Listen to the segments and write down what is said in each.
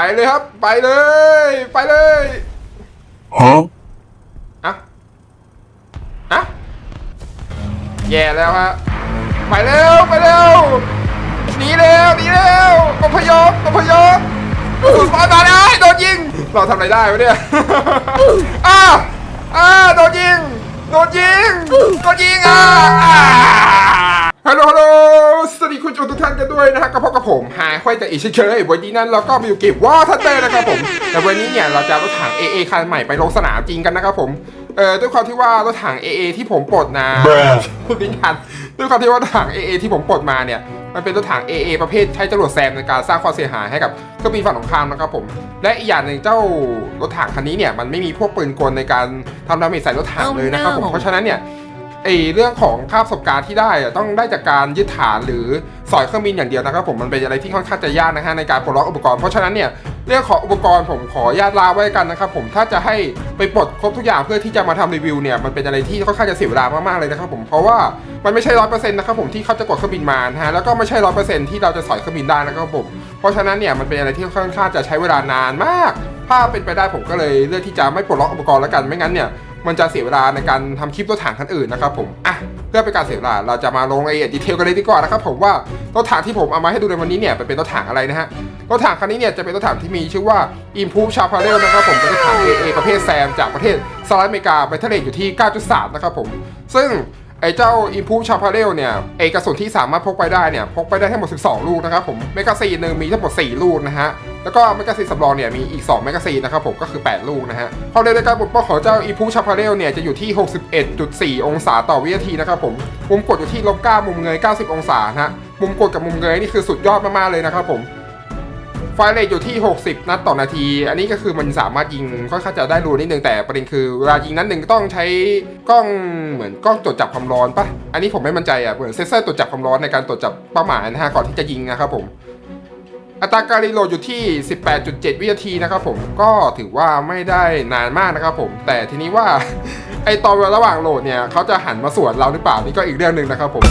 ไปเลยครับ ไปเลย ไปเลย Huh? อะอะแย่แล้วฮะไปเร็วไปเร็วหนีเร็วหนีเร็วอพยพอพยพสุดซอยมาแล้วโดนยิง เราทำอะไรได้วะเนี่ยอ้าอ้าโดนยิง โดนยิง โดนยิงอะอ่า ฮัลโหลฮัลโหลสวัสดีคุณผู้ชมทุกท่านกันด้วยนะฮะกับพบกับผมหายค่อยแต่อีกเช่นเคยวันนี้นั้นเราก็มาอยู่เก็บว่าทันเตอร์นะครับผม แต่วันนี้เนี่ยเราจะเอารถถัง AA คันใหม่ไปลงสนามจริงกันนะครับผม เอ่อด้วยความที่ว่ารถถัง AA ที่ผมปลดนะ Bruh พูดดิ้งทันด้วยความที่ว่ารถถัง AA ที่ผมปลดมาเนี่ยมันเป็นรถถัง AA ประเภทใช้จรวดแซมในการสร้างความเสียหายให้กับเครื่องบินฝั่งตรงข้ามนะครับผม และอีกอย่างหนึ่งเจ้ารถถังคันนี้เนี่ยมันไม่มีพวกปืนกลในการทำดาเมจใส่รถถังเลยนะครับผม Oh no เพราะฉะนั้นเนี่ย ไอเรื่องของค่าประสบการณ์ที่ได้อะต้องได้จากการยึดฐานหรือสอยเครื่องบินอย่างเดียวนะครับผมมันเป็นอะไรที่ค่อนข้างจะยากนะฮะในการปลดล็อกอุปกรณ์เพราะฉะนั้นเนี่ยเรื่องของอุปกรณ์ผมขอญาตลาไว้กันนะครับผมถ้าจะให้ไปปลดครบทุกอย่างเพื่อที่จะมาทำรีวิวเนี่ยมันเป็นอะไรที่ค่อนข้างจะเสียเวลามากๆเลยนะครับผมเพราะว่ามันไม่ใช่ร้อยเปอร์เซ็นต์นะครับผมที่เขาจะกดเครื่องบินมานะฮะแล้วก็ไม่ใช่ร้อยเปอร์เซ็นต์ที่เราจะสอยเครื่องบินได้นะครับผมเพราะฉะนั้นเนี่ยมันเป็นอะไรที่ค่อนข้างจะใช้เวลานานมาก ถ้าเป็นไปได้ผมก็เลยเลือกที่จะไม่ปลดล็อกอุปกรณ์แล้วกันไม่งั้นเนี่ย มันจะเสียเวลาในการทำคลิปรถถังคันอื่นนะครับผมอะเพื่อเป็นการเสียเวลาเราจะมาลงรายละเอียดดีเทลกันเลยดีกว่านะครับผมว่ารถถังที่ผมเอามาให้ดูในวันนี้เนี่ยเป็นรถถังอะไรนะฮะรถถังคันนี้เนี่ยจะเป็นรถถังที่มีชื่อว่า Improve c h a p a r e l นะครับผมเป็นรถถัง AA ประเภทแซมจากประเทศสหรัฐอเมริกาไปทะเลอยู่ที่ 9.3 นะครับผมซึ่ง ไอ้เจ้า Improve c h a p a r e l เนี่ยไอกระสุนที่สามารถพกไปได้เนี่ยพกไปได้ทั้งหมด 12 ลูกนะครับผมเมกาซีนหนึ่งมีทั้งหมด 4 ลูกนะฮะแล้วก็เมกาซีนสำรองเนี่ยมีอีก 2 เมกาซีนนะครับผมก็คือ 8 ลูกนะฮะความเร็วในการปลดปล่อยของเจ้า Improve c h a p a r e l เนี่ยจะอยู่ที่ 61.4 องศาต่อวินาทีนะครับผมมุมกดอยู่ที่ลบ9มุมเงย 90 องศานะฮะมุมกดกับมุมเงยนี่คือสุดยอดมากๆเลยนะครับผม ไฟเรทอยู่ที่ 60 นัดต่อนาที อันนี้ก็คือมันสามารถยิงค่อนข้างจะได้รูนิดนึงแต่ประเด็นคือเวลายิงนั้นหนึ่งต้องใช้กล้องเหมือนกล้องตรวจจับความร้อนปะอันนี้ผมไม่มั่นใจอะเหมือนเซนเซอร์ตรวจจับความร้อนในการตรวจจับเป้าหมายนะฮะก่อนที่จะยิงนะครับผมอัตราการรีโหลดอยู่ที่ 18.7 วินาทีนะครับผมก็ถือว่าไม่ได้นานมากนะครับผม แต่ทีนี้ว่าไอตอนระหว่างโหลดเนี่ยเขาจะหันมาสวนเราหรือเปล่านี่ก็อีกเรื่องหนึ่งนะครับผม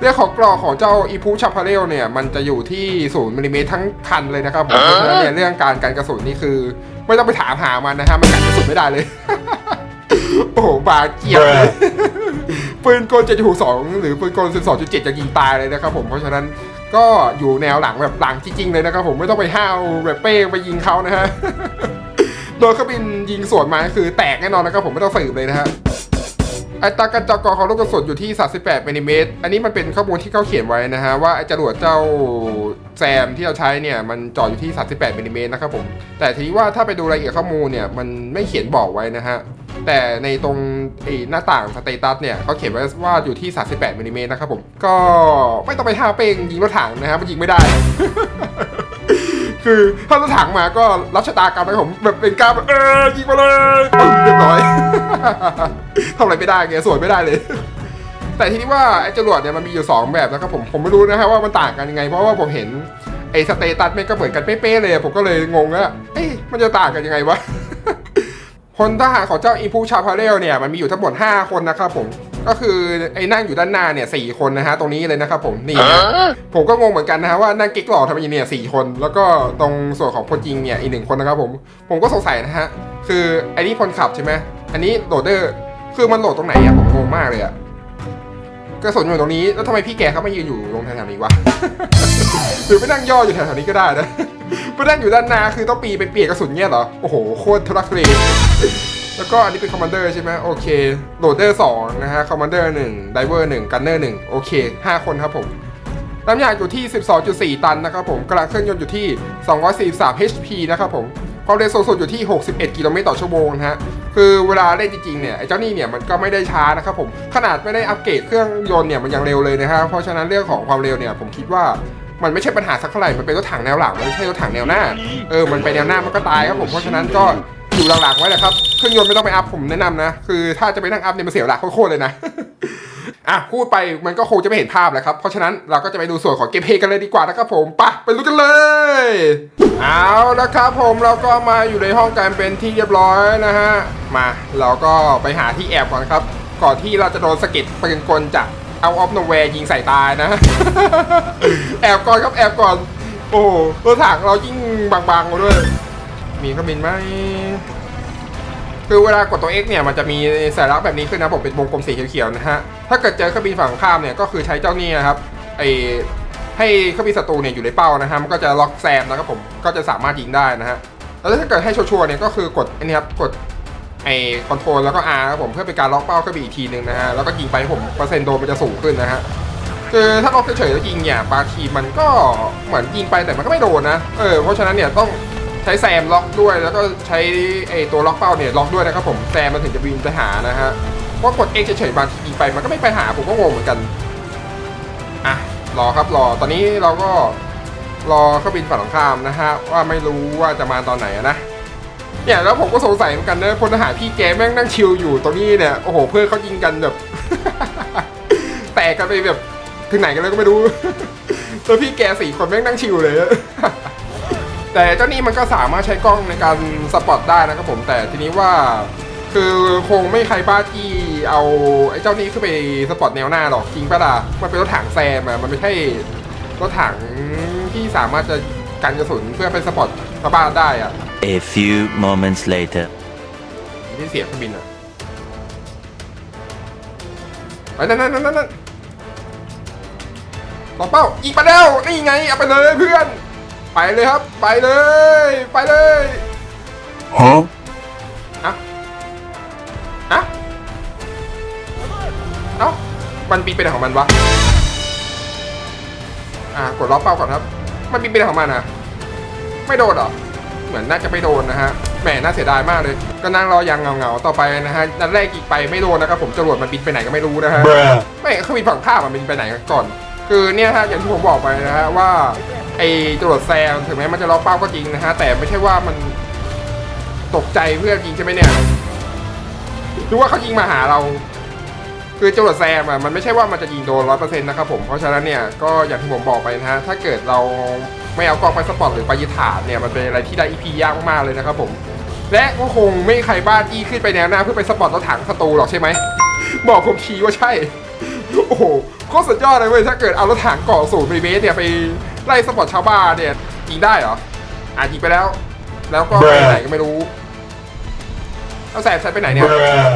เรื่องของกรอกของเจ้าอีพูชาพาเรลเนี่ยมันจะอยู่ที่ศูนย์มิลลิเมตรทั้งคันเลยนะครับผมเพราะฉะนั้นเนี่ยเรื่องการกันกระสุนนี่คือ ไม่ต้องไปถามหามันนะฮะมันกันกระสุนไม่ได้เลย โอ้โหบาเกียบเลยปืนกล7.2หรือปืนกล12.7จะยิงตายเลยนะครับผมเพราะฉะนั้นก็อยู่แนวหลังแบบหลังจริงๆเลยนะครับผมไม่ต้องไปห้าวแบบเป้ไปยิงเขานะฮะโดยเครื่องบินยิงสวนมาคือแตกแน่นอนนะครับผมไม่ต้องสืบเลยนะฮะ อัตราการเจาะกรของลูกกระสุนอยู่ที่ 38มิลลิเมตรอันนี้มันเป็นข้อมูลที่เขาเขียนไว้นะฮะว่าไอจรวดเจ้าแซมที่เราใช้เนี่ยมันเจาะอยู่ที่ 38มิลลิเมตรนะครับผม แต่ทีนี้ว่าถ้าไปดูรายละเอียดข้อมูลเนี่ยมันไม่เขียนบอกไว้นะฮะ แต่ในตรงไอ้หน้าต่างสเตตัสเนี่ยเขาเขียนไว้ว่าอยู่ที่ 38มิลลิเมตรนะครับผม ก็ไม่ต้องไปท่าเป้งยิงรถถังนะฮะมันยิงไม่ได้ คือถ้ารถถังมาก็รับชะตากรรมไปผมแบบเป็นการแบบเออยิงมาเลยปึ้งเรียบร้อยทำอะไรไม่ได้ไงสวนไม่ได้เลย แต่ทีนี้ว่าไอ้จรวดเนี่ยมันมีอยู่ 2 แบบนะครับผมผมไม่รู้นะฮะว่ามันต่างกันยังไง เพราะว่าผมเห็นไอ้สเตตัสแม่ก็เหมือนกันเป๊ะๆเลย ผมก็เลยงงว่าเอ๊ะมันจะต่างกันยังไงวะพลทหารของเจ้าอีพูชาพาเรลเนี่ยมันมีอยู่ทั้งหมด 5 คนนะครับผม ก็คือไอ้นั่งอยู่ด้านหน้าเนี่ยสคนนะฮะตรงนี้เลยนะครับผมนี่นะผมก็งงเหมือนกันนะฮะว่านั่งกิ๊กหล่อทำไมเนี่ยสี่คน แล้วก็ตรงส่วนของพลยิงเนี่ยอีกหนึ่งคนนะครับผมผมก็สงสัยนะฮะคือไอ้นี่พลขับใช่ไหมอันนี้โหลดเดอร์คือมันโหลดตรงไหนอะผมงงมากเลยอะกระสุนอยู่ตรงนี้แล้วทำไมพี่แกเขาไม่ยืนอยู่ตรงแถวๆนี้วะหรือไปนั่งย่ออยู่แถวๆนี้ก็ได้นะไปนั่งอยู่ด้านหน้าคือต้องปีไปเปลี่ยนกระสุนเงี้ยเหรอโอ้โหโคตรทุลักทุเล แล้วก็อันนี้เป็นคอมมานเดอร์ใช่ไหมโอเคโหลดเดอร์สองนะฮะคอมมานเดอร์หนึ่งไดเวอร์หนึ่งกันเนอร์หนึ่งโอเคห้าคนครับผมน้ำยางอยู่ที่ 12.4 ตันนะครับผมกำลังเครื่องยนต์อยู่ที่ 243 HP นะครับผมความเร็วสูงสุดอยู่ที่ 61 กิโลเมตรต่อชั่วโมงนะฮะ คือเวลาเล่นจริงๆ เนี่ย ไอ้เจ้านี่เนี่ยมันก็ไม่ได้ช้านะครับผม ขนาดไม่ได้อัปเกรดเครื่องยนต์เนี่ยมันยังเร็วเลยนะฮะ เพราะฉะนั้นเรื่องของความเร็วเนี่ยผมคิดว่ามันไม่ใช่ปัญหาสักเท่าไหร่ มันเป็นรถถังแนวหลัง มันไม่ใช่รถถังแนวหน้า เออ มันไปแนวหน้ามันก็ตายครับผม เพราะฉะนั้นก็ อยู่หลังๆไว้นะครับ เครื่องยนต์ไม่ต้องไปอัพผมแนะนำนะ คือถ้าจะไปนั่งอัพเนี่ยมันเสียเวลาโคตรเลยนะ อะพูดไปมันก็คงจะไม่เห็นภาพแหละครับ เพราะฉะนั้นเราก็จะไปดูส่วนของเกมเพลย์กันเลยดีกว่านะครับผมปะไปรู้กันเลย เอาละครับผมเราก็มาอยู่ในห้องการเป็นที่เรียบร้อยนะฮะ มาเราก็ไปหาที่แอบก่อนครับ ก่อนที่เราจะโดนสะเก็ดปืนกลจากเอาออฟโนแวร์ยิงใส่ตายนะ แอบก่อนครับแอบก่อน โอ้รถถังเรายิ่งบางๆกว่าด้วย มีเครื่องบินไหมคือเวลากดตัว X เนี่ยมันจะมีสัญลักแบบนี้ขึ้นนะผมเป็นวงกลมสีเขียวๆนะฮะถ้าเกิดเจอเครื่องบินฝั่งข้ามเนี่ยก็คือใช้เจ้านี่นะครับไอให้เครื่องบินศัตรูเนี่ยอยู่ในเป้านะฮะมันก็จะล็อกแซมนะครับผมก็จะสามารถยิงได้นะฮะแล้วถ้าเกิดให้ชัวร์เนี่ยก็คือกดอันนี้ครับกดไอคอนโทรลแล้วก็ R ครับผมเพื่อเป็นการล็อกเป้าเครื่องบินอีกทีหนึ่งนะฮะแล้วก็ยิงไปผมเปอร์เซ็นต์โดนมันจะสูงขึ้นนะฮะคือถ้าล็อกเฉยๆแล้วยิงเนี่ยบางทีมันก็เหมือนยิงไปแต่มันก็ไม่โดนนะเออเพราะฉะนั้นเนี่ยต้อง ใช้แซมล็อกด้วยแล้วก็ใช้ไอตัวล็อกเป้าเนี่ยล็อกด้วยนะครับผมแซมมันถึงจะบินไปหานะฮะเพราะกด X เฉยๆบางทีไปมันก็ไม่ไปหาผมก็งงเหมือนกันอะรอครับรอตอนนี้เราก็รอเครื่องบินฝั่งตรงข้ามนะฮะว่าไม่รู้ว่าจะมาตอนไหนนะเนี่ยแล้วผมก็สงสัยเหมือนกันนะพลทหารพี่แกแม่งนั่งชิลอยู่ตรงนี้เนี่ยโอ้โหเพื่อนเขายิงกันแบบ แตกกันไปแบบถึงไหนกันแล้วก็ไม่รู้แล้วพี่แกสี่คนแม่งนั่งชิลเลย แต่เจ้านี่มันก็สามารถใช้กล้องในการสปอตได้นะครับผมแต่ทีนี้ว่าคือคงไม่ใครบ้าที่เอาไอ้เจ้านี้ขึ้นไปสปอตแนวหน้าหรอกจริงปะล่ะมันเป็นรถถังแซมอะมันไม่ใช่รถถังที่สามารถจะกันกระสุนเพื่อไปสปอตชาวบ้านได้อะ A few moments later. ที่เสียงเครื่องบินอะไปนั่นนั่นนั่นนั่นต่อเป้ายิงไปแล้วนี่ไงเอาไปเลยเพื่อน ไปเลยครับ ไปเลย ไปเลย Huh? อะอะเอ้ามันบินไปไหนของมันวะอ่ากดล็อกเป้าก่อนครับ มันบินไปไหนของมันอะไม่โดนเหรอเหมือนน่าจะไม่โดนนะฮะแหมน่าเสียดายมากเลย ก็นั่งรอยังเงาๆต่อไปนะฮะนัดแรกอีกไปไม่โดนนะครับผมจรวดมันบินไปไหนก็ไม่รู้นะฮะ Bruh. ไม่เขามีฝั่งข้ามมันบินไปไหนก่อน คือเนี่ยฮะอย่างที่ผมบอกไปนะฮะว่าไอ้จรวดแซมถึงแม้มันจะล็อกเป้าก็จริงนะฮะแต่ไม่ใช่ว่ามันตกใจเพื่อยิงใช่ไหมเนี่ยหรือว่าเขายิงมาหาเรา คือจรวดแซมอะมันไม่ใช่ว่ามันจะยิงโดนร้อยเปอร์เซ็นต์นะครับผมเพราะฉะนั้นเนี่ยก็อย่างที่ผมบอกไปนะฮะถ้าเกิดเราไม่เอากล้องไปสปอร์ตหรือไปยึดฐานเนี่ยมันเป็นอะไรที่ได้อีพียากมากเลยนะครับผมและก็คงไม่มีใครบ้าจี้ขึ้นไปแนวหน้าเพื่อไปสปอร์ตรถถังศัตรูหรอกใช่ไหมบอกผมทีว่าใช่ โอ้โห โคตรสุดยอดเลยเว้ยถ้าเกิดเอารถถังเกาะสูตรมิลลิเมตรเนี่ยไปไล่สปอร์ตชาวบ้านเนี่ยยิงได้เหรออะยิงไปแล้ว แล้วก็ไปไหนก็ไม่รู้แล้วแสบใช้ไปไหนเนี่ย Bruh.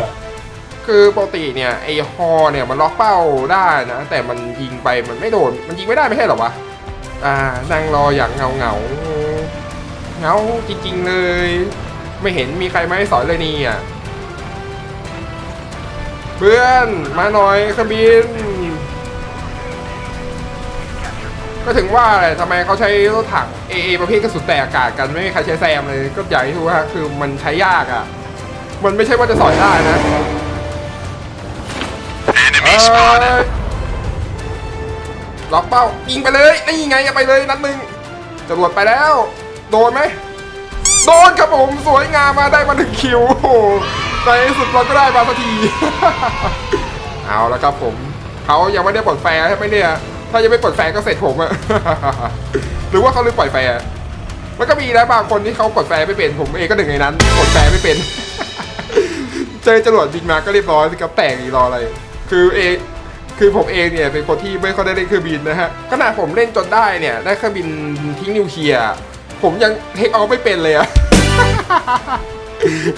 คือปกติเนี่ยไอ้ฮอเนี่ยมันล็อกเป้าได้นะ แต่มันยิงไปมันไม่โดน มันยิงไม่ได้ไม่ใช่เหรอวะ อ่านั่งรออย่างเงาเงาๆเหงาจริงๆเลย ไม่เห็นมีใครมาให้สอนเลยนี่อะ เพื่อนมาหน่อยเครื่องบิน ก็ถึงว่าแหละทำไมเขาใช้รถถัง AA ประเภทกระสุนแต่อากาศกันไม่มีใครใช้แซมเลย ก็อย่างที่รู้ฮะคือมันใช้ยากอะ มันไม่ใช่ว่าจะสอยได้นะเอ้ยล็อกเป้ายิงไปเลยนี่ไงเอาไปเลยนัดหนึ่งจรวดไปแล้ว โดนไหมโดนครับผมสวยงามมาได้มาถึงคิวโอ้โหในที่สุดเราก็ได้มาสักที เอาแล้วครับผมเขายังไม่ได้ปลดแฟร์ใช่ไหมเนี่ย ถ้ายังไม่ปลดแฟร์ก็เสร็จผมอะหรือว่าเขาลืมปล่อยแฟร์แล้วก็มีนะบางคนที่เขากดแฟร์ไม่เป็นผมเองก็หนึ่งในนั้น กดแฟร์ไม่เป็น เจอจรวดบินมาก็เรียบร้อยสิครับแต่งอีรออะไร คือเองคือผมเองเนี่ยเป็นคนที่ไม่ค่อยได้เล่นเครื่องบินนะฮะขนาดผมเล่นจนได้เนี่ยได้เครื่องบินทิ้งนิวเคลียร์ผมยังเทคออฟไม่เป็นเลยอะ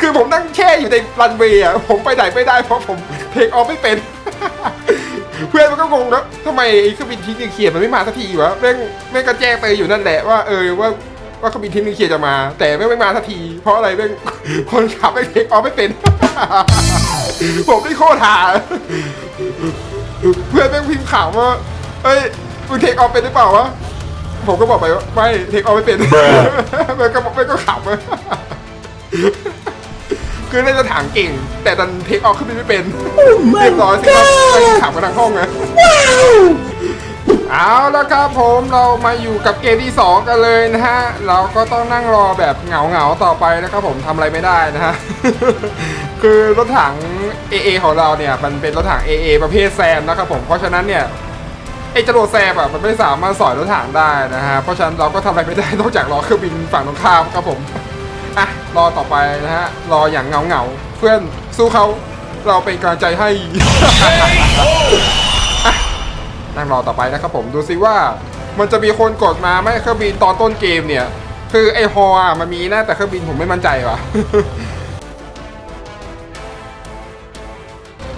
คือผมนั่งแช่อยู่ในรันเวย์อะผมไปไหนไม่ได้เพราะผมเทคออฟไม่เป็น เพื่อนมันก็งงนะทำไมไอ้เครื่องบินทิ้งนิวเคลียร์มันไม่มาสักทีวะแม่งแม่งก็แจ้งไปอยู่นั่นแหละว่าเออว่าว่าเครื่องบินทิ้งนิวเคลียร์จะมา แต่แม่งไม่มาสักที เพราะอะไรแม่งคนขับแม่งเทคออฟไม่เป็น ผมไม่โคตรหาเพื่อนแม่งพิมพ์ข่าวว่าเอ้ยมึงเทคออฟเป็นหรือเปล่าวะผมก็บอกไปว่าไม่เทคออฟไม่เป็นมันก็มันก็ขำอะ คือเล่นจะถามเก่ง แต่ดันเทคออฟขึ้นไปไม่เป็นเรียบร้อยสิครับไปขำกันทั้งห้องนะเอาแล้วครับผมเรามาอยู่กับเกมที่ 2 กันเลยนะฮะ เราก็ต้องนั่งรอแบบเหงาเหงาๆต่อไปนะครับผมทำอะไรไม่ได้นะฮะ คือรถถัง AA ของเราเนี่ย มันเป็นรถถัง AA ประเภทแซมนะครับผมเพราะฉะนั้นเนี่ยไอ้จรวดแซมอะมันไม่สามารถสอยรถถังได้นะฮะเพราะฉะนั้นเราก็ทำอะไรไม่ได้นอกจากรอเครื่องบินฝั่งตรงข้ามครับผมอะ รอต่อไปนะฮะ รออย่างเงาเงาเพื่อนสู้เขาเราเป็นกำลังใจให้นั่งรอต่อไปนะครับผมดูซิว่า มันจะมีคนกดมาไหมเครื่องบินตอนต้นเกมเนี่ย คือไอฮออะมันมีนะแต่เครื่องบินผมไม่มั่นใจว่ะ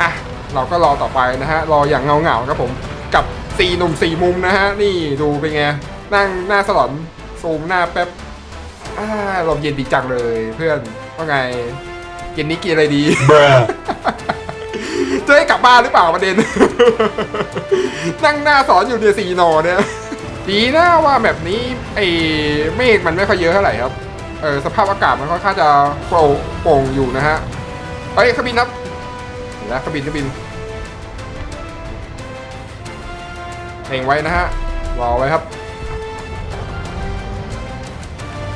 อะเราก็รอต่อไปนะฮะ รออย่างเงาเงาครับผมกับสี่หนุ่มสี่มุมนะฮะ นี่ดูเป็นไงนั่งหน้าสลอนซูมหน้าแป๊บ อ่าลมเย็นดีจังเลยเพื่อนว่าไงเย็นนี้กินอะไรดี Bruh. จะให้กลับบ้านหรือเปล่าประเด็น นั่งหน้าสอนอยู่เนี่ยสี่นอเนี่ยดีนะว่าแบบนี้ไอ้เมฆมันไม่ค่อยเยอะเท่าไหร่ครับ เออสภาพอากาศมันค่อนข้างจะโปร่งโปร่งอยู่นะฮะ เฮ้ยเครื่องบินครับเห็นแล้วเครื่องบินเครื่องบินเพ่งไว้นะฮะรอไว้ครับ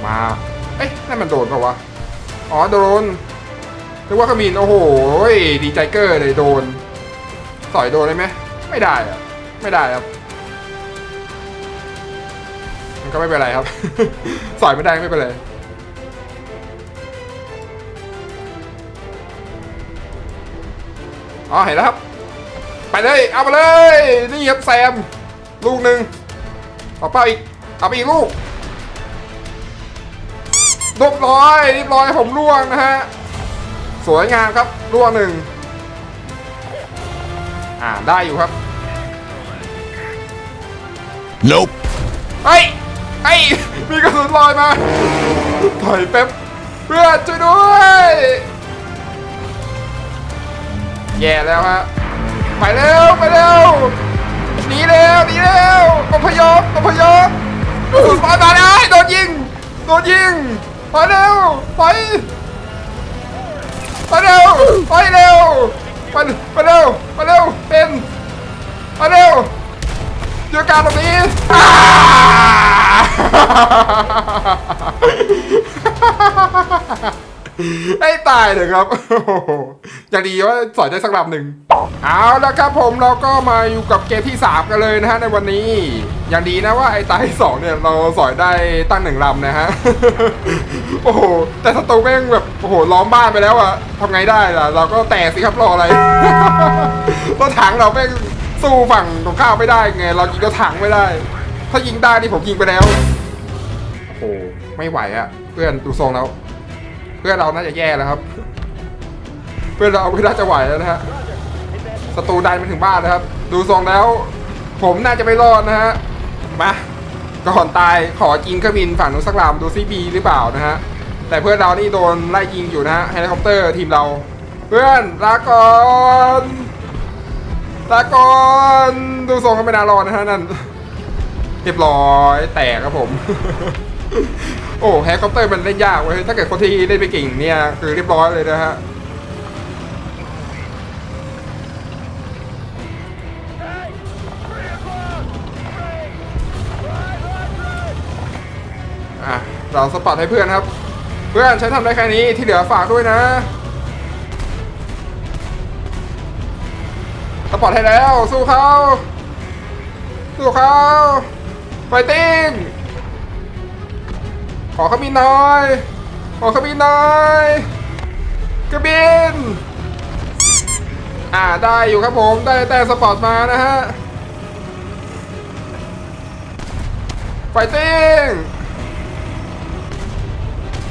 มา เอ๊ะนั่นมันโดนเปล่าวะ อ๋อโดนนึกว่าเครื่องบินโอ้โหดีใจเกอร์เลยโดนสอยโดนได้ไหมไม่ได้อะไม่ได้ครับ มันก็ไม่เป็นไรครับ สอยไม่ได้ไม่เป็นไรอ๋อเห็นแล้วครับ ไปเลย เอาไปเลย นี่ครับแซม ลูกหนึ่งเอาเป้าอีก เอาไปอีกลูก เรียบร้อยเรียบร้อยผมล่วงนะฮะ สวยงามครับร่วงหนึ่งอ่าได้อยู่ครับ Nope. เฮ้ยเฮ้ยมีกระสุนลอยมาถอยแป๊บเพื่อนช่วยด้วยแย่แล้วฮะไปเร็วไปเร็วหนีเร็วหนีเร็วอพยพอพยพกระสุนลอยมาได้โดนยิงโดนยิง ไปเร็วไปไปเร็วไปเร็วไปไปเร็วไปเร็วเป็นไปเร็วเจอการตรงนี้อ้า ไอ้ตายเลยครับอย่างดีว่าสอยได้สักลำหนึ่งเอาแล้วครับผมเราก็มาอยู่กับเกมที่ 3 กันเลยนะฮะในวันนี้ อย่างดีนะว่าไอ้ตายสองเนี่ยเราสอยได้ตั้งหนึ่งลำนะฮะโอ้โหแต่ศัตรูแม่งแบบโอ้โหล้อมบ้านไปแล้วอะทำไงได้ล่ะ เราก็แตกสิครับรออะไรรถถังเราแม่งสู้ฝั่งตรงข้ามไม่ได้ไง เรายิงรถถังไม่ได้ ถ้ายิงได้นี่ผมยิงไปแล้วโอ้โหไม่ไหวอะเพื่อนดูทรงแล้ว เพื่อนเราน่าจะแย่แล้วครับ เพื่อนเราไม่น่าจะไหวแล้วนะฮะศัตรูดันมาถึงบ้านนะครับ ดูทรงแล้ว ผมน่าจะไม่รอดนะฮะมาก่อนตายขอยิงเครื่องบินฝั่งนู้นสักลำดูซีบีหรือเปล่านะฮะแต่เพื่อนเรานี่โดนไล่ยิงอยู่นะฮะเฮลิคอปเตอร์ทีมเรา เพื่อนลาก่อนลาก่อนดูทรงก็ไม่น่ารอดนะฮะนั่นเรียบร้อยแตกครับผม โอ้แฮลิคอปเตอร์มันเล่นยากเว้ยถ้าเกิดคนที่เล่นไปเก่งเนี่ยคือเรียบร้อยเลยนะฮะอะเราสปอตให้เพื่อนครับ เพื่อนฉันทำได้แค่นี้ที่เหลือฝากด้วยนะสปอตให้แล้ว สู้เขาสู้เขาไฟติ้ง ขอขบินหน่อย ขอขบินหน่อยกระบิน อ่าได้อยู่ครับผมได้แต่สปอร์ตมานะฮะไฟติ้ง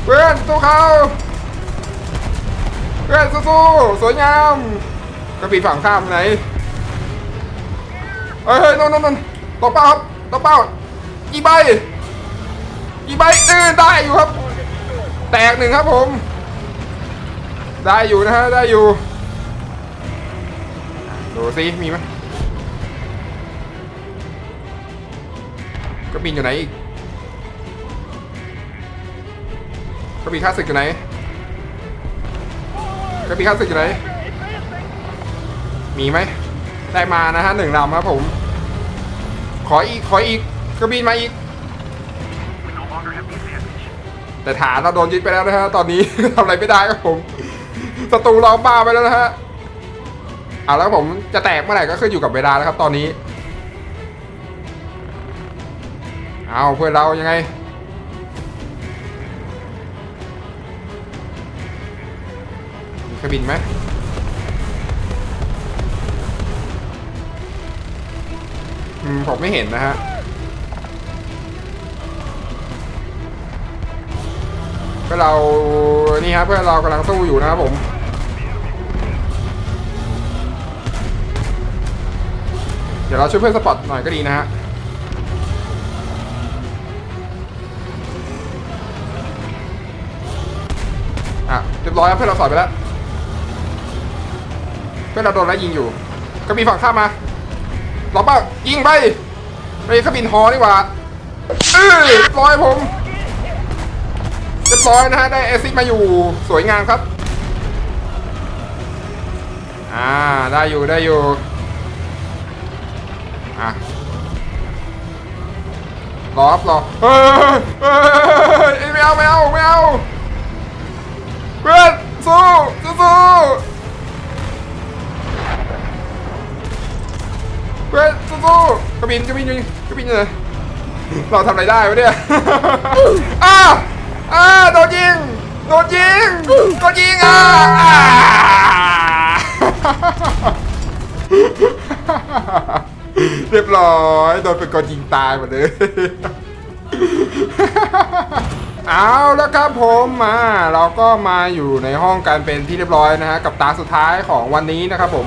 เพื่อนสู้เขาเพื่อนสู้ๆสวยงามกระบี่ฝั่งข้ามไหนเฮ้ยเฮ้ยนนนนนตกเป้าครับตกเป้าอีใบ อีใบเออได้อยู่ครับ แตกหนึ่งครับผม ได้อยู่นะฮะได้อยู่ดูซิมีไหมกระบินอยู่ไหนอีกกระบินข้าศึกอยู่ไหนกระบินข้าศึกอยู่ไหนมีไหมได้มานะฮะหนึ่งลำครับผม ขออีกขออีกกระบินมาอีก แต่ฐานเราโดนยึดไปแล้วนะฮะตอนนี้ ทำอะไรไม่ได้ครับผมศัตรูล้อมบ้าไปแล้วนะฮะเอาแล้วผมจะแตกเมื่อไหร่ก็ขึ้นอยู่กับเวลาแล้วครับ ตอนนี้ เอาเพื่อนเรายังไง มีเครื่องบินไหมผมไม่เห็นนะฮะ เพื่อเรานี่ครับเพื่อนเรากำลังสู้อยู่นะครับผมเดี๋ยวเราช่วยเพื่อนสปอร์ตหน่อยก็ดีนะฮะอะเรียบร้อยครับเพื่อนเราสอยไปแล้ว เพื่อนเราโดนแล้วยิงอยู่ ก็มีฝั่งข้ามาล็อกเป้ายิงไปไปขบินฮอนี่หว่าเออเรียบร้อยผม เรียบร้อยนะฮะได้แอซิดมาอยู่สวยงามครับ อ่าได้อยู่ได้อยู่อะรอครับรอเฮ้ยเฮ้ยเฮ้ยไม่เอาไม่เอาไม่เอาเพื่อนสู้สู้สู้เพื่อนสู้สู้กระบินกระบินอยู่กระบินอยู่เราทำอะไรได้วะเนี่ยอ้า อ้าโดนยิงโดนยิงโดนยิงอะอ่าเรียบร้อยโดนเป็นกอนยิงตายหมดเลย เอาแล้วครับผมมา เราก็มาอยู่ในห้องการเป็นที่เรียบร้อยนะฮะกับตาสุดท้ายของวันนี้นะครับผม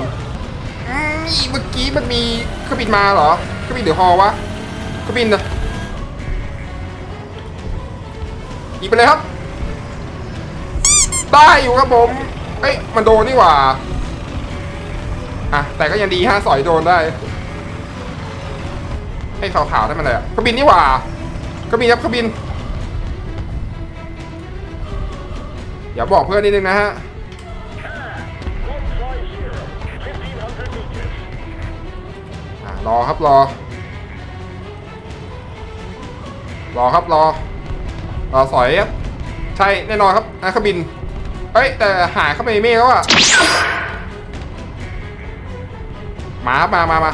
อืมเมื่อกี้มันมีเครื่องบินมาเหรอเครื่องบินหรือฮอวะเครื่องบินนะ อีกไปเลยครับ ได้อยู่ครับผม เอ้ยมันโดนนี่หว่าอะแต่ก็ยังดีฮะสอยโดนได้ให้ขาวๆได้มันเลยอะเครื่องบินนี่หว่าเครื่องบินครับเครื่องบิน อย่าบอกเพื่อนนิดนึงนะฮะรอครับรอ รอครับรอ รอสอยครับใช่แน่นอนครับนะขบินเอ้ยแต่หายเข้าไปในเมฆแล้วอะมาครับมามามา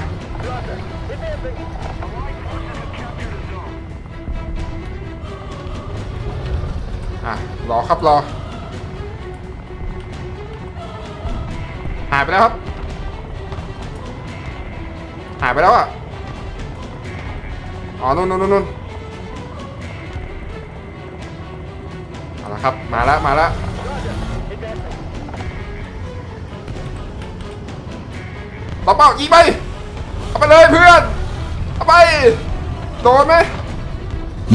อะรอครับรอ หายไปแล้วครับ หายไปแล้วอะอ๋อนู่นนู่นนู่น นู่นเอาละครับ มาแล้วมาแล้วต่อเป้ายิงไปเอาไปเลยเพื่อน เอาไป โดนไหม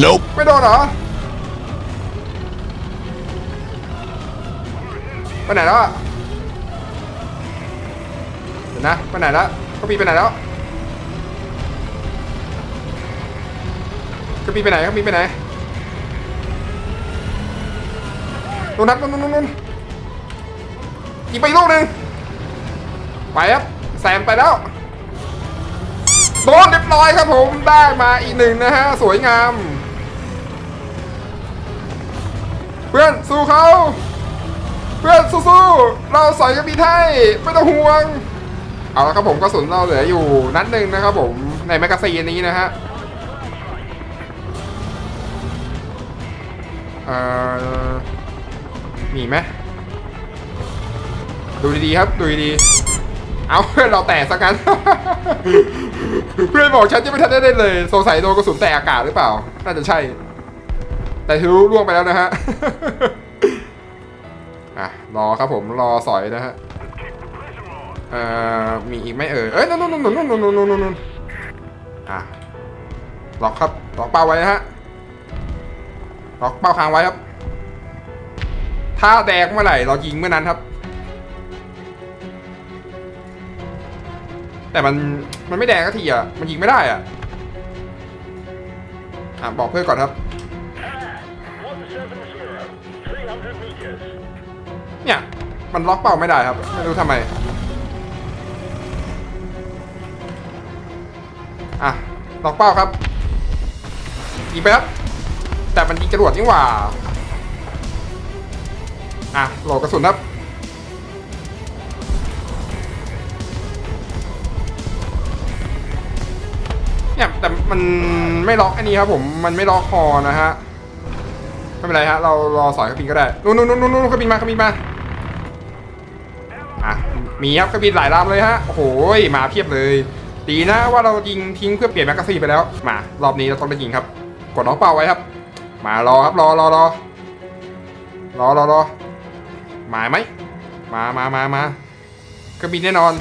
Nope. ไม่โดนเหรอ ไปไหนแล้วอะเดี๋ยวนะ ไปไหนแล้วกระปีไปไหนแล้วกระปีไปไหนกระปีไปไหน นู่นนัดนู่นนู่นนู่นยิงไปลูกหนึ่งไปครับแซมไปแล้วโดนเรียบร้อยครับผมได้มาอีกหนึ่งนะฮะสวยงาม เพื่อนสู้เขาเพื่อนสู้ๆเราสอยกันมีไทยไม่ต้องห่วง เอาละครับผมกระสุนเราเหลืออยู่นัดหนึ่งนะครับผมในแมกกาซีนนี้นะฮะเอ่อ มีไหมดูดีๆครับดูดีๆเอาเพื่อนเราแตกสักกันเพื่อนบอกฉันจะไม่ทันได้เลยสงสัยโดนกระสุนแตกอากาศหรือเปล่า น่าจะใช่ แต่ทิวล่วงไปแล้วนะฮะอะรอครับผมรอสอยนะฮะเอ่อมีอีกไหมเออเอ้ยนู่นนู่นนู่นนู่นอนอะล็อกครับล็อกเป้าไว้นะฮะล็อกเป้าค้างไว้ครับ ถ้าแดงเมื่อไหร่เรายิงเมื่อนั้นครับ แต่มันมันไม่แดงสักทีอะ มันยิงไม่ได้อะอะบอกเพื่อนก่อนครับ เนี่ย มันล็อกเป้าไม่ได้ครับ ไม่รู้ทำไม อะ ล็อกเป้าครับ ยิงไปครับ แต่มันยิงจรวดนี่หว่า อะโหลดกระสุนครับเนี่ยแต่มันไม่ล็อกอันนี้ครับผมมันไม่ล็อกคอนะฮะไม่เป็นไรฮะเรารอสอยเครื่องบินก็ได้นู่นนู่นนู่นนู่นเครื่องบินมาเครื่องบินมาอะมีครับเครื่องบินหลายลำเลยฮะโอ้โหมาเพียบเลยดีนะว่าเรายิงทิ้งเพื่อเปลี่ยนแมกกาซีนไปแล้วมารอบนี้เราต้องได้ยิงครับ กดน้องเป่าไว้ครับ มารอครับรอรอรอรอรอรอ มาไหมมามามามาเครื่องบินแน่นอน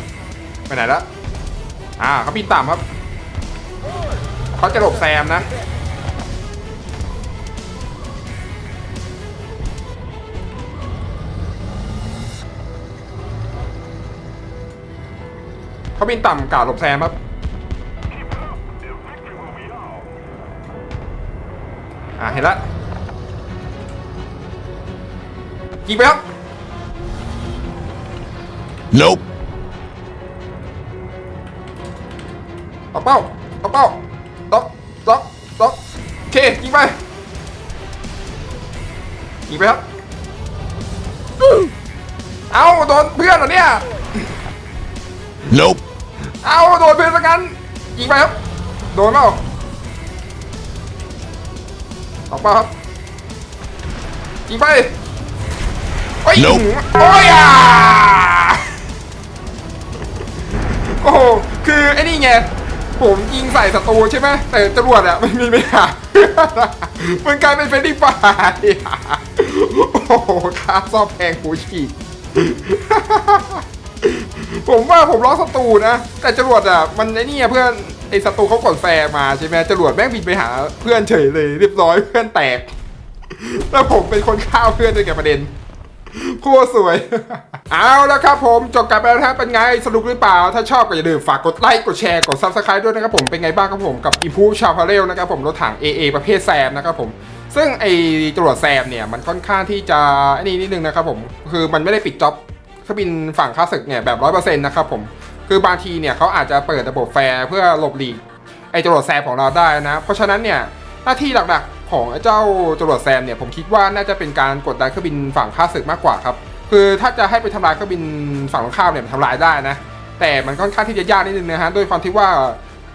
ไปไหนละอ่าเขาบินต่ำครับ เขาจะหลบแซมนะ เขาบินต่ำกาดหลบแซมครับอ่าเห็นแล้วยิงไปครับ Nope. เอาเป้าเอาเป้าล็อกล็อกล็อกโอเคยิงไปยิงไปครับเอาโดนเพื่อนเหรอเนี่ย Nope. เอาโดนเพื่อนซะงั้นยิงไปครับโดนเปล่าออกเปล่าครับยิงไปโอ้ย Nope โอ้ยอะ โอ้โหคือไอ้นี่ไงผมยิงใส่ศัตรูใช่ไหมแต่จรวดอะไมันมีไม่หามันกลายเป็นเฟรนดี้ฟร์โอ้โหค่าซ่อมแพงหูฉีกผมว่าผมล้อศัตรูนะ แต่จรวดอะมันไอ้นี่เพื่อนไอ้ศัตรูเขากดแฟร์มาใช่ไหมจรวดแม่งบินไปหาเพื่อนเฉยเลย เรียบร้อยเพื่อนแตก แล้วผมเป็นคนฆ่าเพื่อนด้วยกับประเด็น โคตรสวย เอาแล้วครับผม จบการไปแล้วนะครับเป็นไง สนุกหรือเปล่า ถ้าชอบก็อย่าลืมฝากกดไลค์ กดแชร์ กด subscribe ด้วยนะครับผม เป็นไงบ้างครับผมกับ Improve ชาวพาเรลนะครับผม รถถัง AA ประเภทแซมนะครับผม ซึ่งไอจรวดแซมเนี่ย มันค่อนข้างที่จะอ้นี่นิดนึงนะครับผม คือมันไม่ได้ปิดจ็อบเครื่องบินฝั่งค่าศึกเนี่ยแบบร้อยเปอร์เซ็นต์นะครับผม คือบางทีเนี่ยเขาอาจจะเปิดระบบแฟร์เพื่อหลบหลีกไอ้จรวดแซมของเราได้นะ เพราะฉะนั้นเนี่ยหน้าที่หลักๆ ของไอ้เจ้าจรวดแซมเนี่ยผมคิดว่าน่าจะเป็นการกดดันเครื่องบินฝั่งค่าศึกมากกว่าครับคือถ้าจะให้ไปทำลายเครื่องบินฝั่งตรงข้ามเนี่ยมันทำลายได้นะแต่มันค่อนข้างที่จะยากนิดนึงนะฮะด้วยความที่ว่า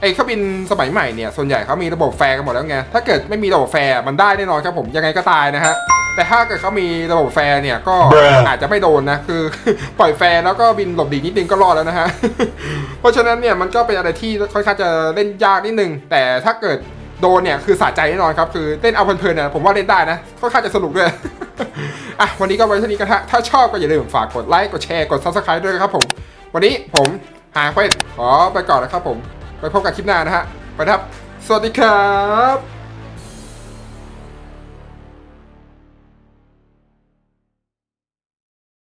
ไอ้เครื่องบินสมัยใหม่เนี่ยส่วนใหญ่เขามีระบบแฟร์กันหมดแล้วไงถ้าเกิดไม่มีระบบแฟร์มันได้แน่นอนครับผมยังไงก็ตายนะฮะแต่ถ้าเกิดเขามีระบบแฟร์เนี่ยก็ Bruh อาจจะไม่โดนนะคือปล่อยแฟร์แล้วก็บินหลบดีนิดนึงก็รอดแล้วนะฮะเพราะฉะนั้นเนี่ยมันก็เป็นอะไรที่ค่อนข้างจะเล่นยากนิดนึงแต่ถ้าเกิด โดนเนี่ยคือสะใจแน่นอนครับคือเล่นเอาเพลินๆเนี่ยผมว่าเล่นได้นะค่อนข้างจะสนุกด้วยอะวันนี้ก็ไว้เท่านี้กันฮะถ้าชอบก็อย่าลืมฝากกดไลค์กดแชร์กด subscribe ด้วยนะครับผม วันนี้ผมหาเควสขอไปก่อนนะครับผม ไปพบกันคลิปหน้านะฮะไปครับ สวัสดีครับ